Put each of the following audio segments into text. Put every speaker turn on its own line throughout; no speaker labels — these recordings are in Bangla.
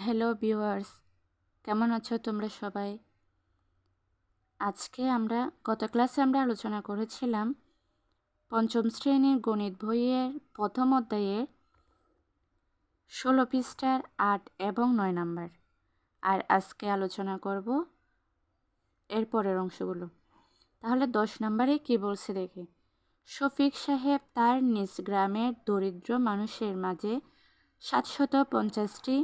হ্যালো ভিউয়ার্স, কেমন আছো তোমরা সবাই? আজকে আমরা, গত ক্লাসে আমরা আলোচনা করেছিলাম পঞ্চম শ্রেণির গণিত বইয়ের প্রথম অধ্যায়ের ষোলো পৃষ্ঠার আট এবং নয় নাম্বার। আর আজকে আলোচনা করব এর পরের অংশগুলো। তাহলে দশ নম্বরে কি বলছে দেখে। শফিক সাহেব তার নিজ গ্রামের দরিদ্র মানুষের মাঝে সাতশত পঞ্চাশটি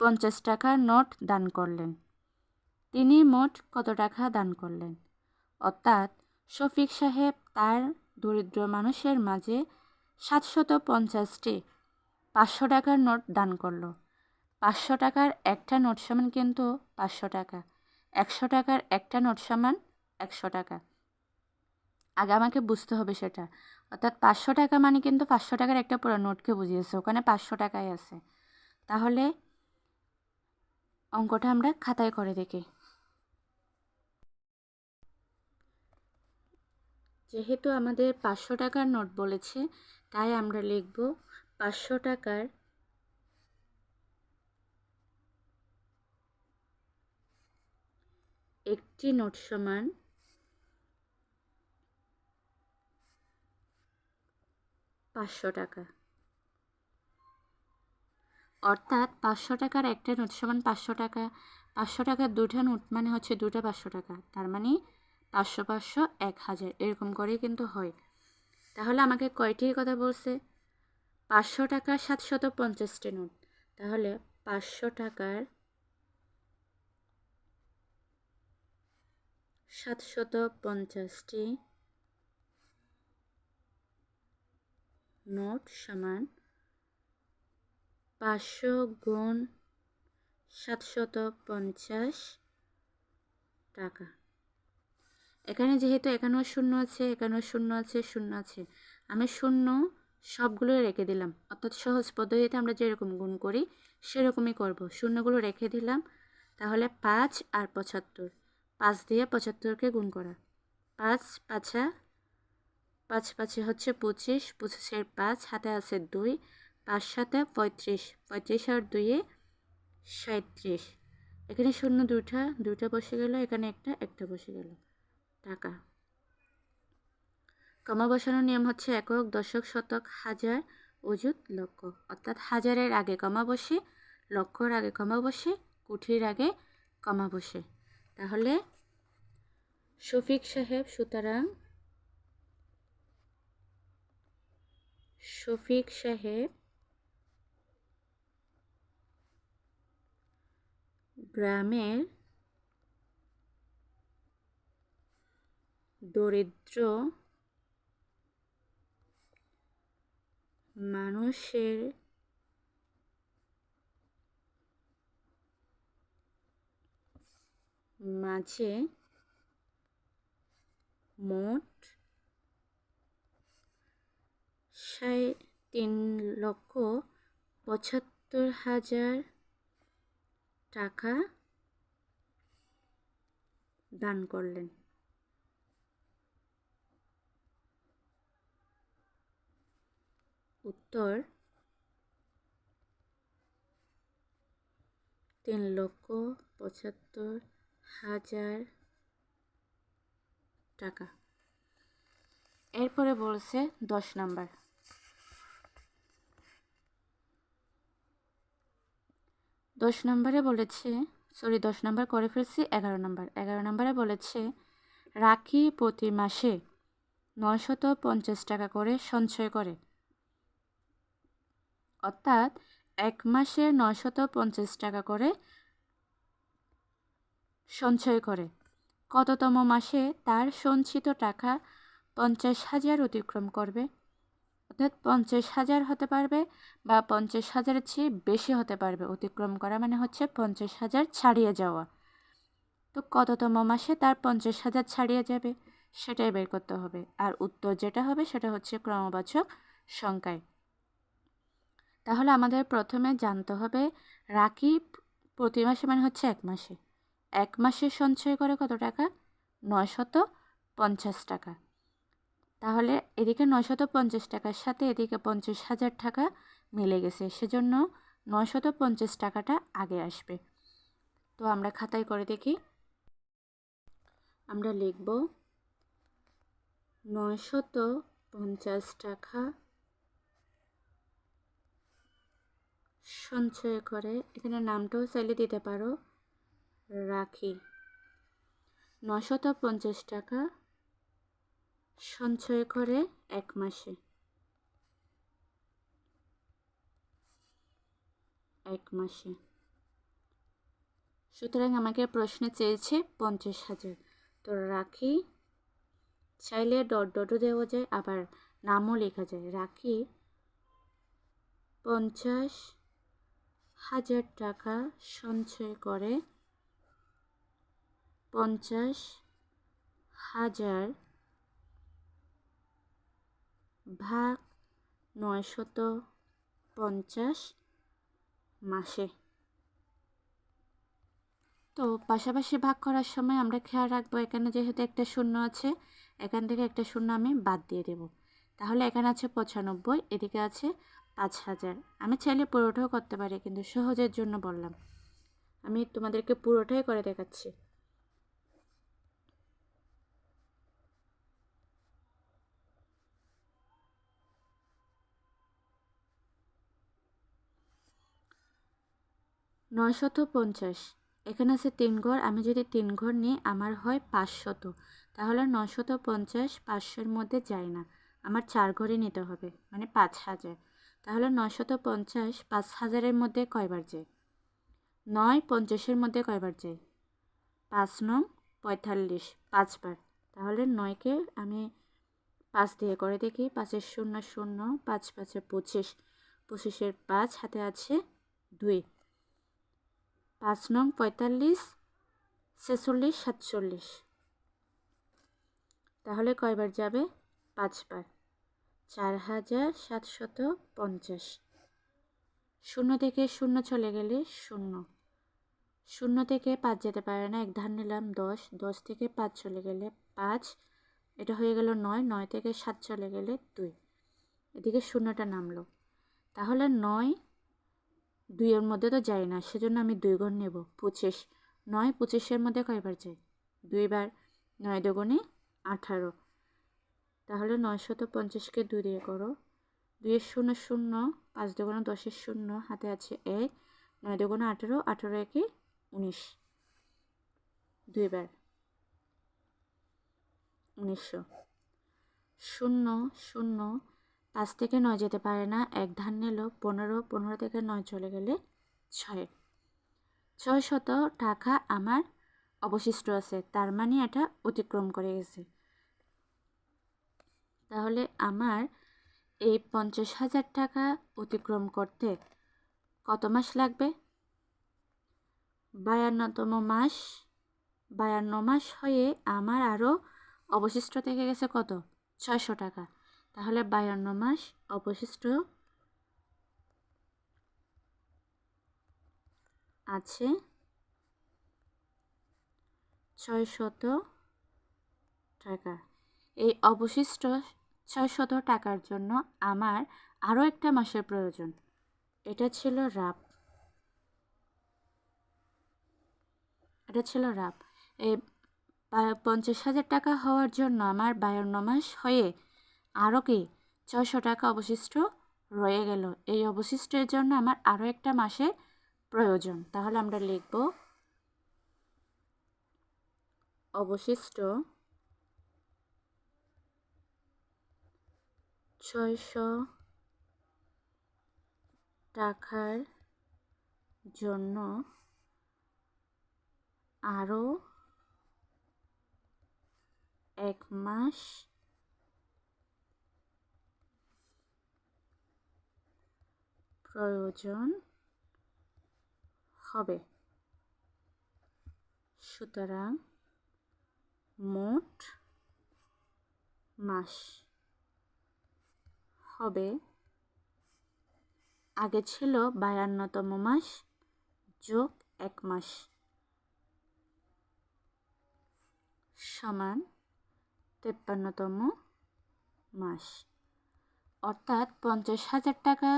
পঞ্চাশ টাকার নোট দান করলেন। তিনি মোট কত টাকা দান করলেন? অর্থাৎ শফিক সাহেব তার দরিদ্র মানুষের মাঝে সাতশত পঞ্চাশটি পাঁচশো টাকার নোট দান করল। পাঁচশো টাকার একটা নোট সমান কিন্তু পাঁচশো টাকা। একশো টাকার একটা নোট সমান একশো টাকা। আগে আমাকে বুঝতে হবে সেটা। অর্থাৎ পাঁচশো টাকা মানে কিন্তু পাঁচশো টাকার একটা পুরো নোটকে বুঝিয়েছে। ওখানে পাঁচশো টাকাই আছে। তাহলে অঙ্কটা আমরা খাতায় করে দেখি। যেহেতু আমাদের পাঁচশো টাকার নোট বলেছে, তাই আমরা লিখব পাঁচশো টাকার একটি নোট সমান পাঁচশো টাকা। অর্থাৎ পাঁচশো টাকার একটা নোট সমান পাঁচশো টাকা, পাঁচশো টাকার দুটা নোট মানে হচ্ছে দুটা পাঁচশো টাকা, তার মানে পাঁচশো পাঁচশো এক হাজার, এরকম করেই কিন্তু হয়। তাহলে আমাকে কয়টির কথা বলছে? পাঁচশো টাকার সাতশত পঞ্চাশটি নোট, তাহলে পাঁচশো টাকার সাতশত পঞ্চাশটি নোট সমান পাঁচশো গুণ সাতশত পঞ্চাশ টাকা। এখানে যেহেতু একান্ন শূন্য আছে, একান্ন শূন্য আছে শূন্য আছে, আমি শূন্য সবগুলো রেখে দিলাম। অর্থাৎ সহজ পদ্ধতিতে আমরা যেরকম গুণ করি, সেরকমই করব। শূন্যগুলো রেখে দিলাম, তাহলে পাঁচ আর পঁচাত্তর। পাঁচ দিয়ে পঁচাত্তরকে গুণ করা। পাঁচ পাঁচা, পাঁচ পাঁচে হচ্ছে পঁচিশ, পঁচিশের পাঁচ, হাতে আছে দুই পাঁচ সাথে পঁয়ত্রিশ পঁয়ত্রিশ আর দুইয়ে সাঁত্রিশ এখানে শূন্য দুটা দুটা বসে গেল, এখানে একটা একটা বসে গেল। টাকা। কমা বসানোর নিয়ম হচ্ছে একক, দশক, শতক, হাজার, অযুত, লক্ষ। অর্থাৎ হাজারের আগে কমা বসে, লক্ষর আগে কমা বসে, কুঠির আগে কমা বসে। তাহলে শফিক সাহেব, সুতরাং শফিক সাহেব গ্রামের দরিদ্র মানুষের মাঝে মোট সাড়ে তিন লক্ষ পঁচাত্তর হাজার টাকা দান করলেন। উত্তর তিন লক্ষ পঁচাত্তর হাজার টাকা। এরপরে বলছে দশ নাম্বার। দশ নম্বরে বলেছে সরি দশ নম্বর করে ফেলছি, এগারো নম্বর। এগারো নম্বরে বলেছে, রাখি প্রতি মাসে নয়শত পঞ্চাশ টাকা করে সঞ্চয় করে। অর্থাৎ এক মাসে নয়শত পঞ্চাশ টাকা করে সঞ্চয় করে। কততম মাসে তার সঞ্চিত টাকা পঞ্চাশ হাজার অতিক্রম করবে? অর্থাৎ পঞ্চাশ হাজার হতে পারবে বা পঞ্চাশ হাজারের চেয়ে বেশি হতে পারবে। অতিক্রম করা মানে হচ্ছে পঞ্চাশ হাজার ছাড়িয়ে যাওয়া। তো কততম মাসে তার পঞ্চাশ হাজার ছাড়িয়ে যাবে? সেটাই বের করতে হবে। আর উত্তর যেটা হবে সেটা হচ্ছে ক্রমবাচক সংখ্যায়। তাহলে আমাদের প্রথমে জানতে হবে রাখি প্রতি মাসে মানে হচ্ছে এক মাসে। এক মাসে সঞ্চয় করে কত টাকা? নয়শত পঞ্চাশ টাকা। তাহলে এদিকে নয়শত পঞ্চাশ টাকার সাথে এদিকে পঞ্চাশ হাজার টাকা মিলে গেছে। সেজন্য নয়শত পঞ্চাশ টাকাটা আগে আসবে। তো আমরা খাতায় করে দেখি। আমরা লিখব নয়শত পঞ্চাশ টাকা সঞ্চয় করে, এখানে নামটাও চাইলে দিতে পারো, রাখি। নশত পঞ্চাশ টাকা সঞ্চয় করে এক মাসে। এক মাসে। সুতরাং আমাকে প্রশ্নে চেয়েছে পঞ্চাশ হাজার। তো রাখি, চাইলে ডট ডটও দেওয়া যায়, আবার নামও লেখা যায়। রাখি, পঞ্চাশ হাজার টাকা সঞ্চয় করে পঞ্চাশ হাজার ভাগ নয়শত পঞ্চাশ মাসে। তো পাশাপাশি ভাগ করার সময় আমরা খেয়াল রাখব, এখানে যেহেতু একটা শূন্য আছে, এখান থেকে একটা শূন্য আমি বাদ দিয়ে দেব। তাহলে এখানে আছে পঁচানব্বই, এদিকে আছে পাঁচ হাজার। আমি চাইলে পুরোটাও করতে পারি, কিন্তু সহজের জন্য বললাম। আমি তোমাদেরকে পুরোটাই করে দেখাচ্ছি। নয়শত পঞ্চাশ এখানে আছে তিন ঘর, আমি যদি তিন ঘর নিই, আমার হয় পাঁচশত। তাহলে নশত পঞ্চাশ পাঁচশোর মধ্যে যায় না। আমার চার ঘরই নিতে হবে মানে পাঁচ হাজার। তাহলে নশত পঞ্চাশ পাঁচ হাজারের মধ্যে কয়বার যায়? নয় পঞ্চাশের মধ্যে কয়বার যায়? পাঁচ নং পঁয়তাল্লিশ, পাঁচবার। তাহলে নয়কে আমি পাঁচ দিয়ে করে দেখি, পাঁচের শূন্য শূন্য, পাঁচ পাঁচে পঁচিশ। পঁচিশের পাঁচ হাতে আছে দুই। পাঁচ নং পঁয়তাল্লিশ, ছেচল্লিশ, সাতচল্লিশ। তাহলে কয়বার যাবে? পাঁচবার। চার হাজার সাতশত পঞ্চাশ। শূন্য থেকে শূন্য চলে গেলে শূন্য। শূন্য থেকে পাঁচ যেতে পারে না, এক ধান নিলাম দশ দশ থেকে পাঁচ চলে গেলে পাঁচ, এটা হয়ে গেল নয় নয় থেকে সাত চলে গেলে দুই। এদিকে শূন্যটা নামলো। তাহলে নয় দুইয়ের মধ্যে তো যাই না, সেজন্য আমি দুই গুণ নেব। পঁচিশ, নয়, পঁচিশের মধ্যে কয়বার যাই? দুইবার নয় দুগুণে আঠারো। তাহলে নয়শত পঞ্চাশকে দুই দিয়ে করো। দুইয়ের শূন্য শূন্য, পাঁচ দুগুণে দশের শূন্য, হাতে আছে এক নয় দুগুণে আঠেরো আঠেরো একে উনিশ। দুইবার উনিশশো। শূন্য শূন্য পাঁচ থেকে নয় যেতে পারে না। এক ধান নিল পনেরো পনেরো থেকে নয় চলে গেলে ছয়। ছয় শত টাকা আমার অবশিষ্ট আছে, তার মানে এটা অতিক্রম করে গেছে। তাহলে আমার এই পঞ্চাশ হাজার টাকা অতিক্রম করতে কত মাস লাগবে? বায়ান্নতম মাস, বায়ান্ন মাস হয়ে আমার আরও অবশিষ্ট থেকে গেছে কত? ছয়শো টাকা। তাহলে বায়ান্ন মাস অবশিষ্ট আছে ছয়শত টাকা। এই অবশিষ্ট ছয়শত টাকার জন্য আমার আরও একটা মাসের প্রয়োজন। এটা ছিল রাপ এটা ছিল রাপ এই পঞ্চাশ হাজার টাকা হওয়ার জন্য আমার বায়ান্ন মাস হয়ে আরও কি? ছয়শো টাকা অবশিষ্ট রয়ে গেল। এই অবশিষ্টের জন্য আমার আরও একটা মাসে প্রয়োজন। তাহলে আমরা লিখব অবশিষ্ট ছয়শো টাকার জন্য আরও এক মাস প্রয়োজন হবে। সুতরাং মোট মাস হবে, আগে ছিল বায়ান্নতম মাস যোগ এক মাস সমান তেপ্পান্নতম মাস। অর্থাৎ পঞ্চাশ হাজার টাকা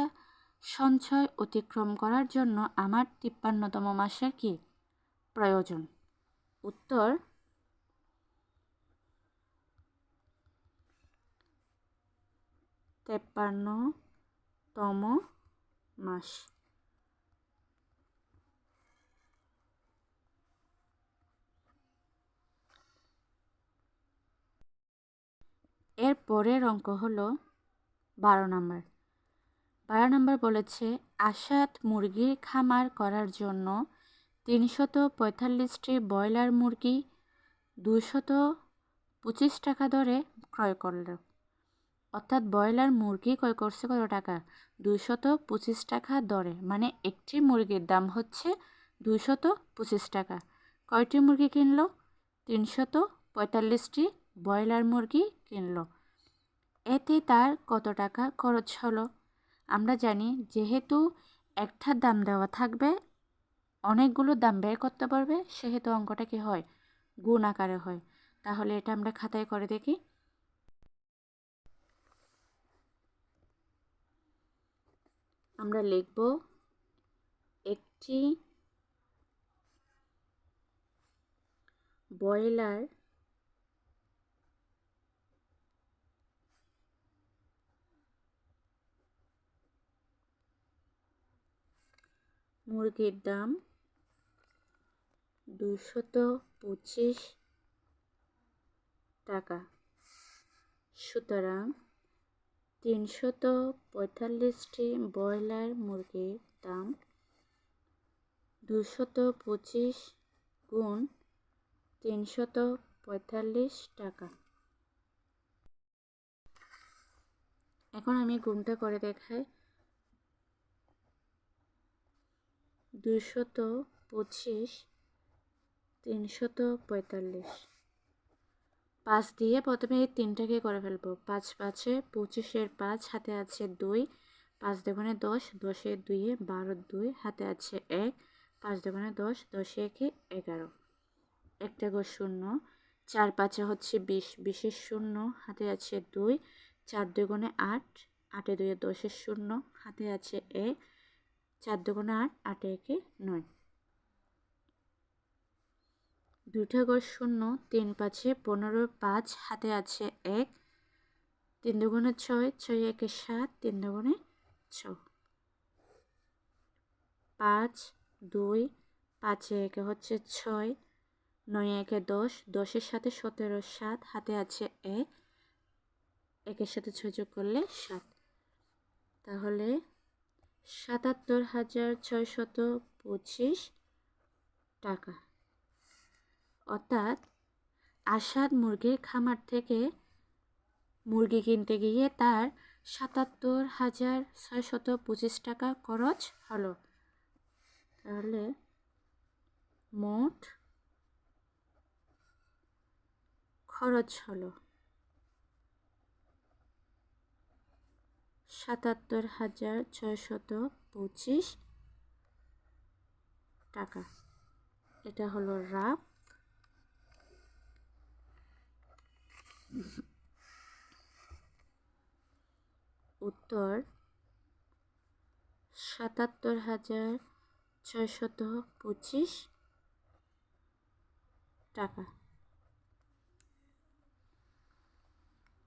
সঞ্চয় অতিক্রম করার জন্য আমার তিপ্পান্নতম মাসের কি? প্রয়োজন। উত্তর, তেপ্পান্নতম মাস। এর পরের অঙ্ক হলো বারো নম্বর। বারো নম্বর বলেছে, আসাদ মুরগির খামার করার জন্য তিনশত পঁয়তাল্লিশটি ব্রয়লার মুরগি দুশত পঁচিশ টাকা দরে ক্রয় করল। অর্থাৎ ব্রয়লার মুরগি ক্রয় করছে কত টাকা? দুশত পঁচিশ টাকা দরে। মানে একটি মুরগির দাম হচ্ছে দুশত পঁচিশ টাকা। কয়টি মুরগি কিনলো? তিনশত পঁয়তাল্লিশটি ব্রয়লার মুরগি কিনলো। এতে তার কত টাকা খরচ হলো? আমরা জানি যেহেতু একটার দাম দেওয়া থাকবে, অনেকগুলো দাম ব্যয় করতে পারবে, সেহেতু অঙ্কটা কি হয়? গুণ আকারে হয়। তাহলে এটা আমরা খাতায় করে দেখি। আমরা লিখব একটি ব্রয়লার মুরগির দাম দুশত পঁচিশ টাকা। সুতরাং তিনশত পঁয়তাল্লিশটি ব্রয়লার মুরগির দাম দুশত পঁচিশ গুণ তিনশত পঁয়তাল্লিশ টাকা। এখন আমি গুণটা করে দেখাই। দুশত পঁচিশ, তিনশত পঁয়তাল্লিশ। পাঁচ দিয়ে প্রথমে এই তিনটাকে করে ফেলব। পাঁচ পাঁচে পঁচিশের পাঁচ, হাতে আছে দুই। পাঁচ দোকানে দশ দশের দুইয়ে বারো দুই, হাতে আছে এক। পাঁচ দোকানে দশ, দশে একে এগারো। একটা গো শূন্য। চার পাঁচে হচ্ছে বিশ। বিশের শূন্য, হাতে আছে দুই। চার দুগুণে আট। আটে দুয়ে দশের শূন্য, হাতে আছে এক। চার দুগুণে আট আটে একে নয়। দুইটা গড় শূন্য, তিন পাঁচে পনেরো, পাঁচ হাতে আছে এক, তিন দুগুণে ছয় ছয় একে সাত, তিন দুগুণে ছ পাঁচ, দুই, পাঁচে একে হচ্ছে ছয়, নয় একে দশ, দশের সাথে সতেরো, সাত হাতে আছে এক, একের সাথে ছয় যোগ করলে সাত। তাহলে সাতাত্তর হাজার ছয়শত পঁচিশ টাকা। অর্থাৎ আসাদ মুরগির খামার থেকে মুরগি কিনতে গিয়ে তার সাতাত্তর হাজার ছয়শত পঁচিশ টাকা খরচ হলো। তাহলে মোট খরচ হলো। সাতাত্তর হাজার ছয়শত পঁচিশ টাকা। এটা হলো রাফ। উত্তর, সাতাত্তর হাজার ছয়শত পঁচিশ টাকা।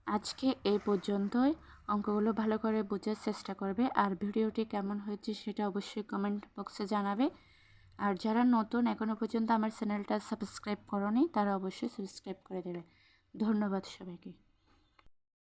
আজকে এই পর্যন্তই। অঙ্কগুলো ভালো করে বোঝার চেষ্টা করবে আর ভিডিওটি কেমন হয়েছে সেটা অবশ্যই কমেন্ট বক্সে জানাবে। আর যারা নতুন এখনও পর্যন্ত আমার চ্যানেলটা সাবস্ক্রাইব করনি, তারা অবশ্যই সাবস্ক্রাইব করে দেবে। ধন্যবাদ সবাইকে।